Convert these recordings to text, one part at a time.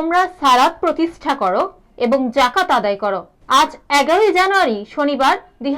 তোমরা সালাত প্রতিষ্ঠা করো এবং জাকাত আদায় করো। আজ এগারোই জানুয়ারি, শনিবার, দুই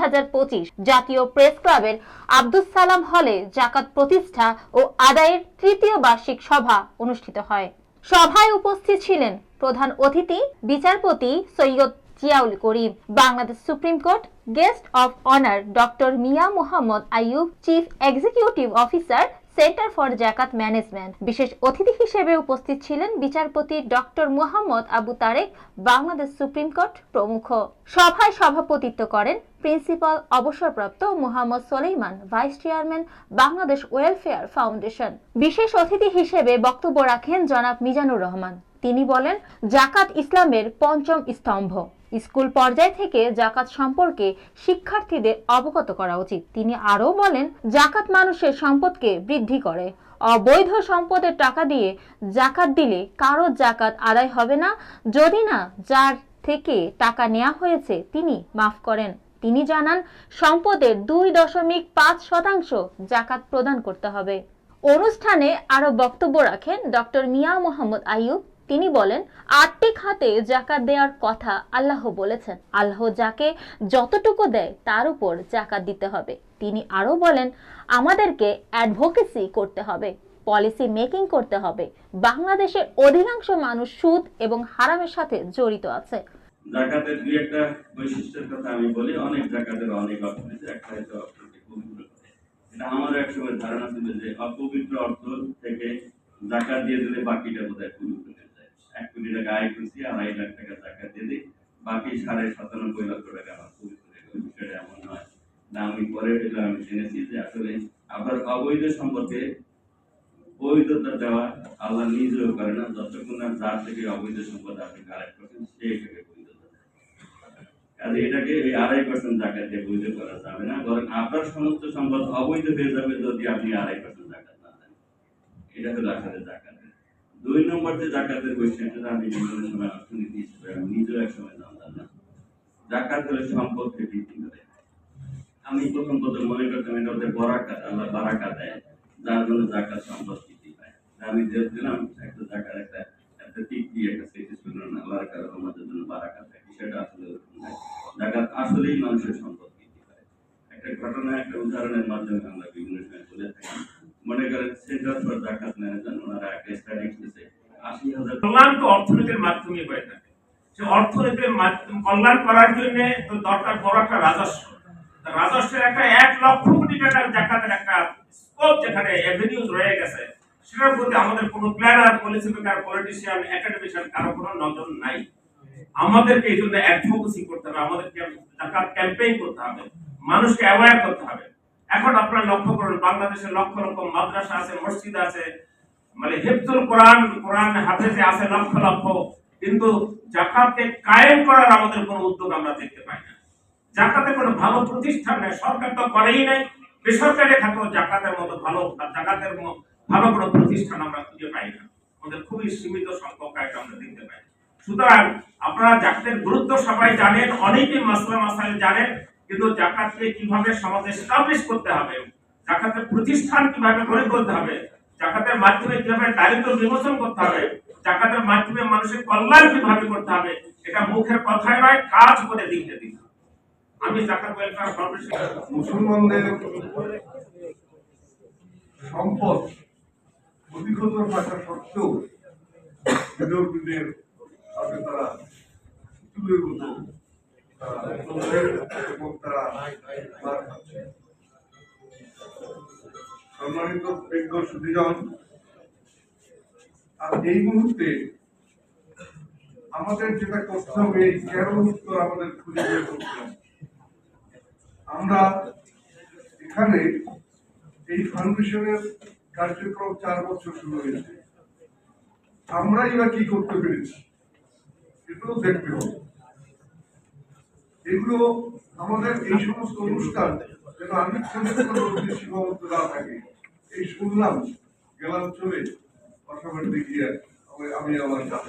জাতীয় প্রেস ক্লাবের আব্দুস সালাম হলে জাকাত প্রতিষ্ঠা ও আদায়ের তৃতীয় বার্ষিক সভা অনুষ্ঠিত হয়। সভায় উপস্থিত ছিলেন প্রধান অতিথি, বিচারপতি Syed Ziaul Karim, Bangladesh supreme court guest of honour doctor Mia Mohammad Ayub, chief executive officer centre for Zakat management. বিশেষ অতিথি হিসেবে উপস্থিত ছিলেন বিচারপতি doctor Mohammad Abu Tareq, Bangladesh supreme court প্রমুখ। সভায় সভাপতিত্ব করেন প্রিন্সিপাল অবসরপ্রাপ্ত Mohammad Soleiman, vice chairman, Bangladesh welfare foundation. বিশেষ অতিথি হিসেবে বক্তব্য রাখেন জনাব মিজানুর রহমান। তিনি বলেন, জাকাত ইসলামের পঞ্চম স্তম্ভ। স্কুল পর্যায় থেকে জাকাত সম্পর্কে শিক্ষার্থীদের অবগত করা উচিত। তিনি আরও বলেন, জাকাত মানুষের সম্পদকে বৃদ্ধি করে। অবৈধ সম্পদের টাকা দিয়ে জাকাত দিলে কারও জাকাত আদায় হবে না। যদি না, যার থেকে টাকা নেওয়া হয়েছে তিনি মাফ করেন। তিনি জানান, সম্পদের দুই দশমিক পাঁচ শতাংশ জাকাত প্রদান করতে হবে। অনুষ্ঠানে আরও বক্তব্য রাখেন ডক্টর মিয়া মোহাম্মদ আইয়ুব। তিনি বলেন আটটি খাতে জাকাত দেওয়ার কথা আল্লাহ বলেছেন। আল্লাহ যাকে যতটুকু দেয়, তার উপর জাকাত দিতে হবে। তিনি আরও বলেন, আমাদেরকে অ্যাডভোকেসি করতে হবে পলিসি মেকিং করতে হবে। বাংলাদেশের অধিকাংশ মানুষ সুদ এবং হারামের সাথে জড়িত আছে। জাকাতের দুই একটা বৈশিষ্ট্যের কথা আমি বলি, অনেক জাকাতের অনেক অর্থনীতি একটা হয়তো অর্থনীতি পবিত্র। এটা আমার এক সময় ধারণা ছিল যে অপবিত্র অর্থ থেকে জাকাত দিয়ে দিলে বাকিটা বোধ হয় এক কোটি টাকা আয় করছি, আড়াই লাখ টাকা জাকাত দিয়ে দিই। বাকি সাড়ে সাতানব্বই লক্ষ টাকা আমার পবিত্র বিষয়টা এমন নয়। না, আমি পরে এটা আমি জেনেছি যে আসলে আবার অবৈধ সম্পর্কে বৈধতা দেওয়া আল্লাহ নিজেও করে না। যতক্ষণ না যার থেকে অবৈধ সম্পদ আপনি কালেক্ট করছেন, সে এটাকে বৈধতা দেয়। কাজে এটাকে এই আড়াই পার্সেন্ট জাকাত দিয়ে বৈধ করা যাবে না। বরং আপনার সমস্ত সম্পদ অবৈধ হয়ে যাবে যদি আপনি আড়াই পার্সেন্ট জাকাত না দেন। এটা হলো আসলে জাকাতের দুই নম্বর যে জাকাতের বৈশিষ্ট্যটা আমি বিভিন্ন সময় অর্থনীতি হিসেবে আমি নিজেও এক সময় জানতাম না। জাকাত হলে সম্পদকে বৃদ্ধি করে। আমি প্রথম প্রথম মনে করতাম এটা হচ্ছে বরাকাত, আল্লাহ বারাকা দেয়, যার জন্য জাকাত সম্পদ বৃদ্ধি পায়। আমি দিলাম, একটা জাকার একটা একটা টিক দিয়ে একটা স্মৃতি শুনলাম আল্লাহর কারণে আমাদের জন্য বারাকা দেয়। বিষয়টা আসলে। জাকাত আসলেই মানুষের সম্পদ বৃদ্ধি পায়। একটা ঘটনা, একটা উদাহরণের মাধ্যমে আমরা বিভিন্ন সময় বলে থাকি। মনে করেন সেন্টার ফর জাকাত ওনারা একটা স্টাডি আশি হাজার কল্যাণ তো অর্থনীতির মাধ্যমে হয়ে থাকে। সে অর্থনীতির মাধ্যম কল্যাণ করার জন্য তো দরকার বড় একটা রাজস্ব। রাজস্বের একটা এক লক্ষ কোটি টাকার জাকাতের একটা স্কোপ যেখানে রয়ে গেছে, সেটার প্রতি আমাদের কোনো planner policy maker politician academician কারও কোনো নজর নাই। আমাদেরকে এই জন্য অ্যাডভোকেসি করতে হবে, আমাদেরকে জাকাত ক্যাম্পেইন করতে হবে, মানুষকে অ্যাওয়্যার করতে হবে। এখন আপনারা লক্ষ্য করুন, বাংলাদেশে লক্ষ লক্ষ মাদ্রাসা আছে, মসজিদ আছে মানে হেফজুল কোরআন কোরআন হাফেজে আছে লক্ষ লক্ষ, কিন্তু জাকাতকে কায়েম করার আমাদের কোনো উদ্যোগ আমরা দেখতে পাই না। জাকাতে কোনো ভালো প্রতিষ্ঠান নেই, সরকার তো করেই নাই, বেসরকারি খাতেও জাকাতের মতো ভালো জাকাতের ভালো কোনো প্রতিষ্ঠান আমরা খুঁজে পাই না। আমাদের খুবই সীমিত সংখ্যক আইটেম আমরা দেখতে পাই। সুতরাং আপনারা জাকাতের গুরুত্ব সবাই জানেন, অনেকেই মাসলা মাসাইল জানেন কিন্তু জাকাতকে কীভাবে সমাজে এস্টাবলিশ করতে হবে? জাকাতের প্রতিষ্ঠান কীভাবে গড়ে তুলতে হবে? জাকাতের মাধ্যমে কীভাবে দারিদ্র বিমোচন করতে হবে? জাকাতের মাধ্যমে মানুষের কল্যাণ কীভাবে করতে হবে? এটা মুখের কথায় নয়, কাজ করে দিতে দিন। আমি জাকাত ওয়েলফেয়ার ফাউন্ডেশন মুসলমানদের সম্পদ অধিকতর থাকা সত্ত্বেও সাথে তারা সম্মানিত বিজ্ঞ সুদীজন আর এই মুহূর্তে আমাদের যেটা করতে এই কেন উত্তর আমাদের খুঁজে বের করতে আমরা এখানে এই ফাউন্ডেশনের কার্যক্রম চার বছর শুরু হয়েছে। আমরাই বা কি করতে পেরেছি এগুলো দেখতে হবে। এগুলো আমাদের এই সমস্ত অনুষ্ঠান যেন আমি সীমাবদ্ধ না থাকে। এই শুনলাম গেলাম চলে অটোমেটিক দেখিয়ে আমি- আমি আমার কাজ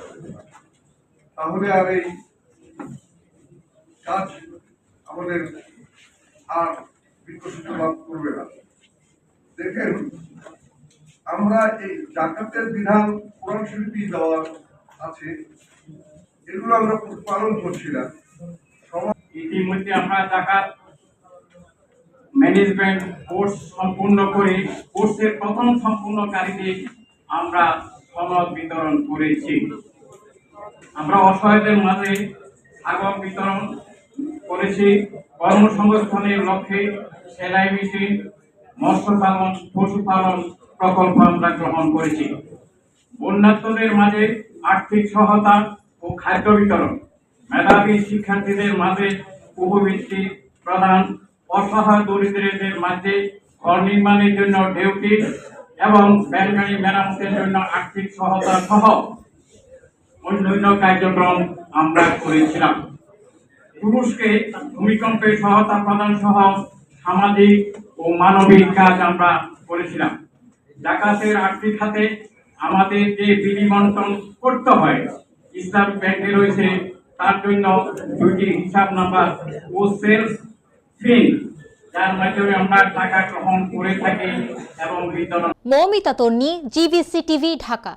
তাহলে আর এই কাজ আমাদের আর বিকশিত লাভ করবে না। দেখেন, আমরা এই জাকাতের বিধান কোরআন শরীফই দেওয়ার আছে। এগুলো আমরা পালন করছিলাম সমাজ ইতিমধ্যে আমরা জাকাত ম্যানেজমেন্ট কোর্স সম্পূর্ণ করে কোর্সের প্রথম সম্পূর্ণকারীকে আমরা সনদ বিতরণ করেছি। আমরা অসহায়দের মাঝে ছাগল বিতরণ করেছি। কর্মসংস্থানের লক্ষ্যে সেলাই মেশিন, মৎস্য পালন পশুপালন প্রকল্প আমরা গ্রহণ করেছি। বন্যার্থদের মাঝে আর্থিক সহায়তা ও খাদ্য বিতরণ মেধাবী শিক্ষার্থীদের মাঝে উপবৃত্তি প্রদান অসহায় দরিদ্রদের মাঝে ঘর নির্মাণের জন্য ডিউটি এবং ব্যাংকারি মেরামতের জন্য আর্থিক সহায়তা সহ অন্যান্য কার্যক্রম আমরা করেছিলাম। পুরুষকে ভূমিকম্পে সহায়তা প্রদান সহ সামাজিক ও মানবিক কাজ আমরা করেছিলাম। জাকাতের আর্থিক খাতে আমাদের যে বন্টন করতে হয়, ইসলাম ব্যাংকে রয়েছে তার জন্য দুইটি হিসাব নাম্বার ও সেলস ফিন যার মাধ্যমে আমরা টাকা গ্রহণ করে থাকি এবং বিতরণ মৌমিতা তন্নি, জিবিসি টিভি, ঢাকা।